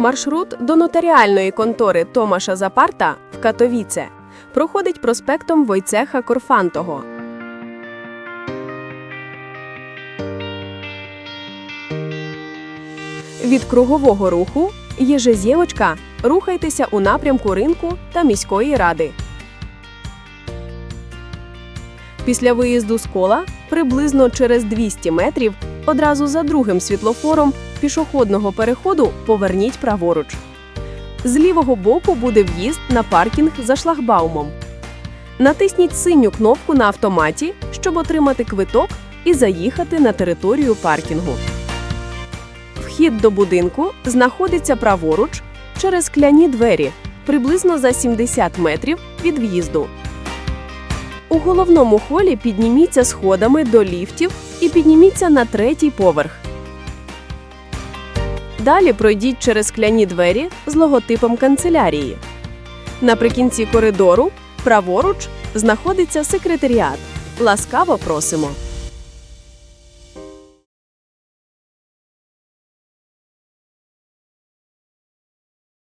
Маршрут до нотаріальної контори Томаша Запарта в Катовіце проходить проспектом Войцеха Корфантого. Від кругового руху Єжезєвочка рухайтеся у напрямку ринку та міської ради. Після виїзду з кола приблизно через 200 метрів одразу за другим світлофором пішохідного переходу поверніть праворуч. З лівого боку буде в'їзд на паркінг за шлагбаумом. Натисніть синю кнопку на автоматі, щоб отримати квиток і заїхати на територію паркінгу. Вхід до будинку знаходиться праворуч через скляні двері, приблизно за 70 метрів від в'їзду. У головному холі підніміться сходами до ліфтів і підніміться на третій поверх. Далі пройдіть через скляні двері з логотипом канцелярії. Наприкінці коридору, праворуч, знаходиться секретаріат. Ласкаво просимо.